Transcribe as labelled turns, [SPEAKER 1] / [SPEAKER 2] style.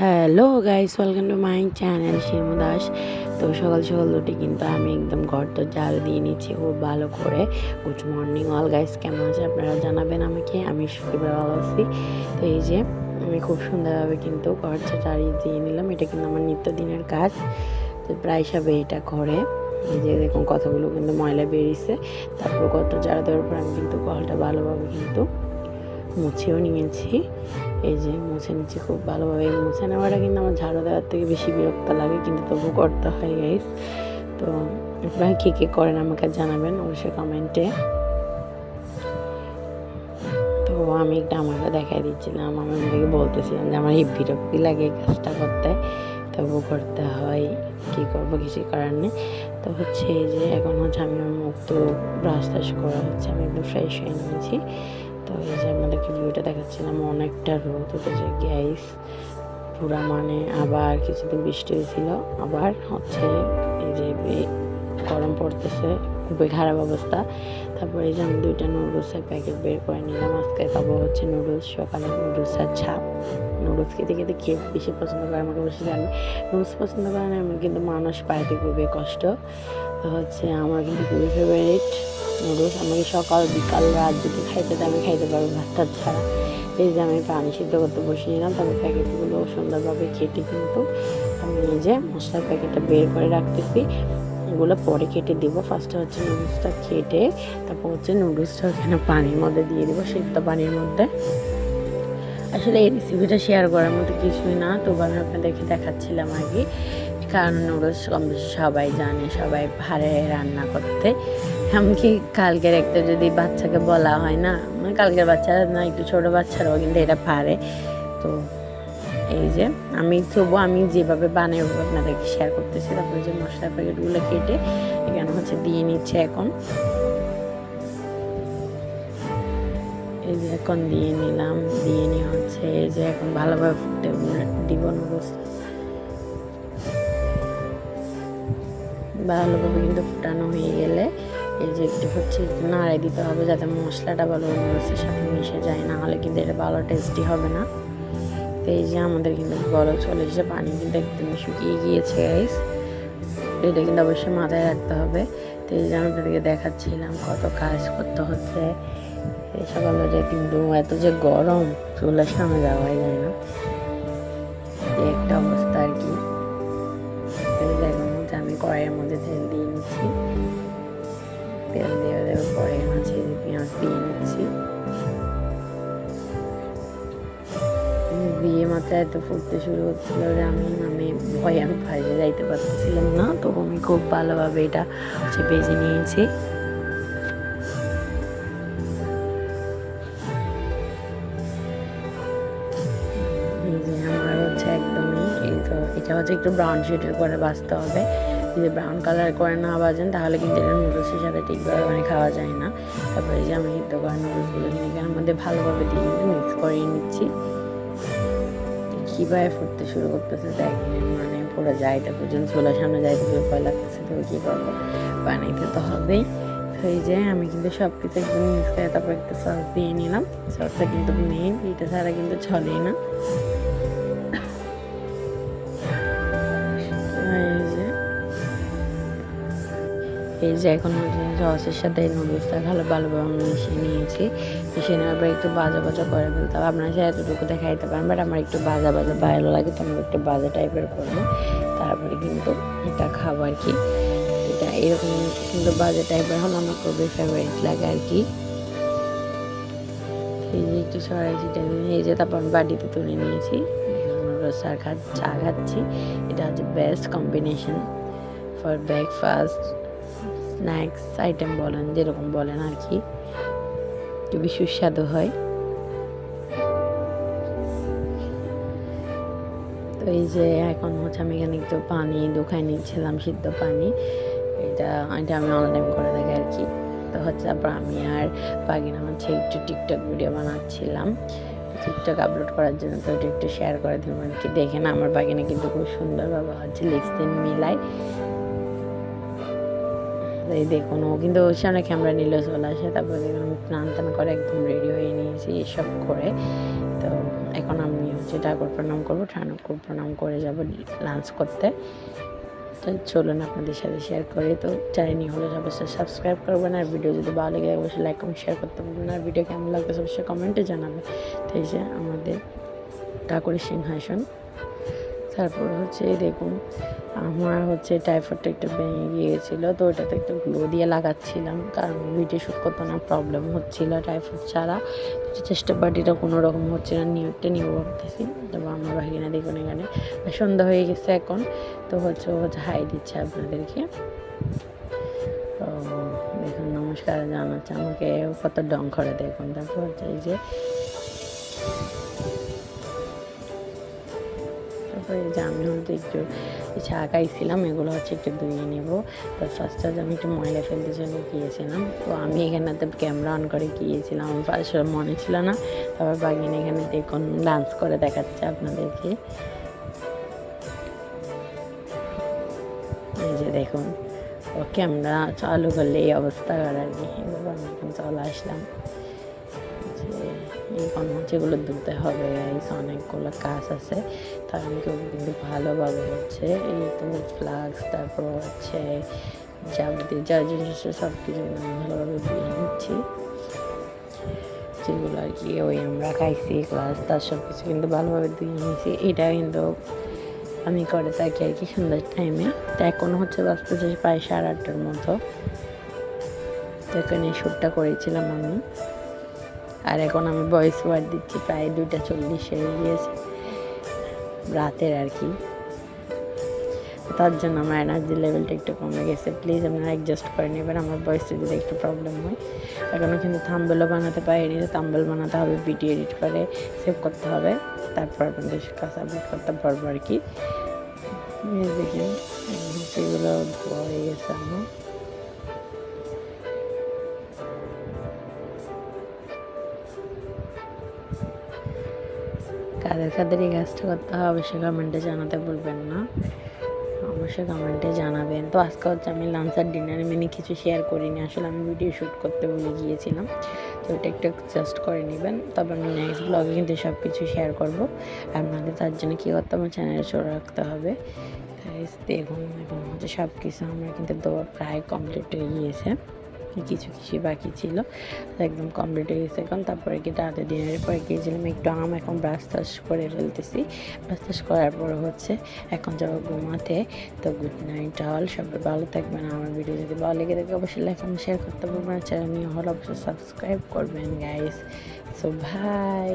[SPEAKER 1] Hello guys welcome to my channel Shimu Das তো সকাল সকাল উঠে কিন্তু আমি একদম ঘরটা জাল দিয়ে নিচ্ছি খুব ভালো করে। গুড মর্নিং অল গাইস কেমন আছে আপনারা জানাবেন আমাকে? আমি শুক্রবার ভালো আছি। তো এই যে, আমি খুব সুন্দরভাবে কিন্তু ঘরটা ঝাড়িয়ে দিয়ে নিলাম। এটা কিন্তু আমার নিত্যদিনের কাজ। তো প্রায় সবে এটা করে এই যে দেখুন কতগুলো কিন্তু ময়লা বেরিয়েছে। তারপর কত ঝাড়ু দেওয়ার পর আমি কিন্তু ঘরটা ভালোভাবে কিন্তু মুছেও নিয়েছি। এই যে মুছে নিচ্ছি খুব ভালোভাবে। মুছে নেওয়াটা কিন্তু আমার ঝাড়ু দেওয়ার থেকে বেশি বিরক্ত লাগে, কিন্তু তবু করতে হয় গাইস তো আপনারা কী কী করেন আমাকে জানাবেন অবশ্যই কমেন্টে তো আমি একটা আমাকে দেখাই দিচ্ছিলাম, আমি আমাকে বলতেছিলাম যে আমার এই বিরক্তি লাগে এই কাজটা করতে তবু করতে হয়, কী করব কিছু করার নেই। তো হচ্ছে এই যে এখন হচ্ছে আমি মুখ তো ব্রাশ টাশ করা হচ্ছে, আমি একটু ফ্রেশ হয়ে নিয়েছি। তো এই যে আপনাদেরকে ভিউটা দেখাচ্ছিলাম, অনেকটা রোদ উঠেছে গ্যাস পুরা মানে আবার কিছুদিন বৃষ্টি হয়েছিল, আবার হচ্ছে এই যে গরম পড়তেছে, খুবই খারাপ অবস্থা। তারপরে এই যে আমি দুইটা নুডলসের প্যাকেট বের করে নিলাম, আজকে পাবো হচ্ছে নুডলস সকালে নুডলসের ছাপ। নুডলস খেতে খেতে খেয়ে বেশি পছন্দ করে, আমাকে বেশি জানি। নুডলস পছন্দ করে না আমি কিন্তু মানুষ পাইতে খুবই কষ্ট। তো হচ্ছে আমার কিন্তু খুবই ফেভারিট নুডলস। আমাকে সকাল, বিকাল, রাত যদি খাইতে আমি খাইতে পারব ভাতটা ছাড়া। এই যে আমি পানি সিদ্ধ করতে বসে নিলাম তবে প্যাকেটগুলো সুন্দরভাবে কেটে কিন্তু আমি নিজে মশলার প্যাকেটটা বের করে রাখতেছি। এগুলো পরে কেটে দিব। ফার্স্টে হচ্ছে নুডলসটা কেটে, তারপর হচ্ছে নুডলসটা ওখানে পানির মধ্যে দিয়ে দেবো, সিদ্ধ পানির মধ্যে। আসলে এই রেসিপিটা শেয়ার করার মতো কিছুই না তবু আমি আপনাদেরকে দেখাচ্ছিলাম আগে। কারণ নুডলস কম সবাই জানে, সবাই পারে রান্না করতে। এমনকি কালকের একটা যদি বাচ্চাকে বলা হয় না মানে কালকের বাচ্চারা না, একটু ছোটো বাচ্চারাও কিন্তু এটা পারে। তো এই যে, আমি তবু আমি যেভাবে বানাই আপনাদেরকে শেয়ার করতেছি। তারপরে যে মশলা প্যাকেটগুলো কেটে এখানে হচ্ছে দিয়ে নিচ্ছে এখন। এই যে এখন দিয়ে নিলাম, দিয়ে নিয়ে হচ্ছে। এই যে এখন ভালোভাবে ফুটে দিব নুডলস ভালোভাবে কিন্তু ফুটানো হয়ে গেলে এই যে একটু হচ্ছে নাড়াই দিতে হবে যাতে মশলাটা ভালো নুডলসের সাথে মিশে যায়, না হলে কিন্তু এটা ভালো টেস্টি হবে না। তো এই যে আমাদের কিন্তু বড় চলে এসে পানি কিন্তু একদম শুকিয়ে গিয়েছে গাইস এটা কিন্তু অবশ্যই মাথায় রাখতে হবে। তো এই যে আমি আপনাদেরকে দেখাচ্ছিলাম কত কাজ করতে হচ্ছে। এই সকালে যে কিন্তু এত যে গরম চুলার সামনে যাওয়াই যায় না। একটা অবস্থা আর কি। আমি কড়াইয়ের মধ্যে তেল দিয়ে নিচ্ছি। তেল দিয়ে দেওয়ার পরে যে পেঁয়াজ দিয়ে নিচ্ছি। বিয়ে মাত্র এত ফুটতে শুরু হচ্ছিল যে আমি মানে ভয়ে আমি বাইরে যাইতে পারতেছিলাম না। তো আমি খুব ভালোভাবে এটা হচ্ছে বেজে নিয়েছি। হচ্ছে একটু ব্রাউন শেডের করে বাঁচতে হবে। যদি ব্রাউন কালার করে না বাজেন তাহলে কিন্তু এটা নুডলসের সাথে ঠিকভাবে মানে খাওয়া যায় না। তারপরে যে আমি সিদ্ধ করা নুডলসগুলো কিনে এখানের মধ্যে ভালোভাবে দিয়ে মিক্স করিয়ে নিচ্ছি। কীভাবে ফুটতে শুরু করতেছে দেখেন মানে পুরো যাইতে পর্যন্ত চুলার সামনে যাইতে ভয় লাগতেছে, তো কী করব? বানাইতে তো হবেই। এই যে আমি কিন্তু সব কিছু একদম মিক্স করে তারপর একটা সস দিয়ে নিলাম। সসটা কিন্তু মেন এটা ছাড়া কিন্তু চলেই না। এই যে এখন সসের সাথে এই নুডলসটা ভালো ভালোভাবে মিশিয়ে নিয়েছি। মিশিয়ে নেওয়ার পর একটু বাজা বাজা করে ফেলতে হবে। আপনারা সে এতটুকু দেখাইতে পারেন বাট আমার একটু বাজা বাজা ভালো লাগে, তো আমি একটু বাজা টাইপের করব। তারপরে কিন্তু এটা খাব আর কি। এটা এরকম কিন্তু বাজা টাইপের হলে আমার খুবই ফেভারিট লাগে আর কি। এই যে একটু সরাই চিটে এই যে তারপর আমি বাড়িতে তুলে নিয়েছি। আর খা চা খাচ্ছি। এটা হচ্ছে best combination for breakfast snacks item বলেন, যেরকম বলেন আর কি। খুবই সুস্বাদু হয়। তো এই যে এখন হচ্ছে আমি এখানে একটু পানি দুখাই নিচ্ছিলাম, সিদ্ধ পানি। এটা এটা আমি অনলাইন করে থাকি আর কি। তো হচ্ছে তারপর আমি আর বাগিনা হচ্ছে একটু টিকটক ভিডিও বানাচ্ছিলাম। টিকটক আপলোড করার জন্য তো একটু শেয়ার করে দিলাম আর কি। দেখে না আমার বাগিনা কিন্তু খুব সুন্দরভাবে হচ্ছে লিপস্টিক মিলাই এই দেখুন, ও কিন্তু ওর সামনে ক্যামেরা নিলে, চলে আসে। তারপরে দেখুন স্নান টান করে একদম রেডি হয়ে নিয়েছি এসব করে। তো এখন আমি হচ্ছে ঠাকুর প্রণাম করব। ঠাকুর প্রণাম করে যাব লাঞ্চ করতে। তো চলুন আপনাদের সাথে শেয়ার করি। তো চ্যানেলই হলে অবশ্যই সাবস্ক্রাইব করবেন। আর ভিডিও যদি ভালো লাগে, অবশ্যই লাইক কমেন্ট শেয়ার করতে পারবেন আর ভিডিও কেমন লাগবে অবশ্যই কমেন্টে জানাবে তো এই যে আমাদের ঠাকুরের সিংহাসন। তারপর হচ্ছে দেখুন, আমার হচ্ছে টাইফয়েডটা একটু ভেঙে গিয়েছিল, তো ওটাতে একটু গ্লো দিয়ে লাগাচ্ছিলাম। কারণ ভিডিও শ্যুট করতে না প্রবলেম হচ্ছিল টাইফয়েড ছাড়া। চেষ্টা পার্টিটা কোনো রকম হচ্ছে না নিউটটা নিয়ে ভাবতেছি। তবে আমার ভাগিনা দেখুন এখানে, সন্ধ্যা হয়ে গেছে এখন। তো হচ্ছে হচ্ছে হাই দিচ্ছে আপনাদেরকে। তো দেখুন, নমস্কার জানাচ্ছে আমাকে কত ডং করে দেখুন। তারপর হচ্ছে এই যে তারপরে যে আমি হচ্ছে একটু চা এগুলো হচ্ছে একটু ধুয়ে নেব। তো ফার্স্ট টাইম আমি একটু ময়লা ফেলতে জন্য গিয়েছিলাম। তো আমি এখানেতে ক্যামেরা অন করে গিয়েছিলাম, আমার ফার্স্ট মনে ছিল না। তারপর বাগিন এখানে দেখুন ডান্স করে দেখাচ্ছে আপনাদেরকে। এই যে দেখুন, ও ক্যামেরা চালু করলে এই অবস্থা আর কি। এবার আমি এখন চলে আসলাম। যে এখন এগুলো ধুতে হবে অনেকগুলো কাজ আছে। তার আমি কিন্তু ভালোভাবে হচ্ছে, এই তো ফ্লাক্স তারপর হচ্ছে যাবতীয় যা জিনিস সব কিছু ভালোভাবে ধুয়ে নিচ্ছি। যেগুলো আর কি ওই আমরা খাইছি ক্লাস তার সব কিছু কিন্তু ভালোভাবে ধুয়ে নিয়েছি। এটা কিন্তু আমি করে থাকি আর কি সন্ধ্যার টাইমে তো এখন হচ্ছে বাঁচতেছে প্রায় সাড়ে আটটার মতো। তো এখানে শ্যুটটা করেছিলাম আমি। আর এখন আমি ভয়েস ওয়ার দিচ্ছি, প্রায় দুইটা চল্লিশ হয়ে গিয়েছে। রাতের আর কি। তার জন্য আমার এনার্জি লেভেলটা একটু কমে গেছে। প্লিজ আপনারা অ্যাডজাস্ট করে নেবেন আমার ভয়েসে যদি একটু প্রবলেম হয়। এখনও কিন্তু থাম্বেলও বানাতে পারিনি থাম্বেল বানাতে হবে ভিডিও এডিট করে সেভ করতে হবে। তারপর আপনাদের কাছে আপলোড করতে পারব আর কি। দেখেন সেগুলো হয়ে গেছে আমার। কাদের কাদের এই কাজটা করতে হবে অবশ্যই কমেন্টে জানাতে ভুলবেন না। অবশ্যই কমেন্টে জানাবেন। তো আজকে হচ্ছে আমি লাঞ্চ আর ডিনারে মেনে কিছু শেয়ার করিনি। আসলে আমি ভিডিও শ্যুট করতে বলে গিয়েছিলাম। তো এটা একটু জাস্ট করে নেবেন। তবে আমি নেক্সট ব্লগে কিন্তু সব কিছু শেয়ার করব। আপনাদের তার জন্য কী করতে আমার চ্যানেলে চলে রাখতে হবে। দেখুন এখন হচ্ছে সব কিছু আমার কিন্তু দেওয়া প্রায় কমপ্লিট হয়ে গিয়েছে। কিছু কিছু বাকি ছিল, একদম কমপ্লিট হয়ে গেছে এখন। তারপরে কি রাতে ডিনারের পরে গিয়েছিলাম একটু আম, এখন ব্রাশ টাশ করে ফেলতেছি। ব্রাশ টাশ করার পর হচ্ছে এখন যাব ঘুমাতে। তো গুড নাইট অল সবাই ভালো থাকবেন। আমার ভিডিও যদি ভালো লেগে থাকে অবশ্যই লাইক আমি শেয়ার করতে পারবেন চ্যানেল আমি হল অবশ্যই সাবস্ক্রাইব করবেন গাইস সো ভাই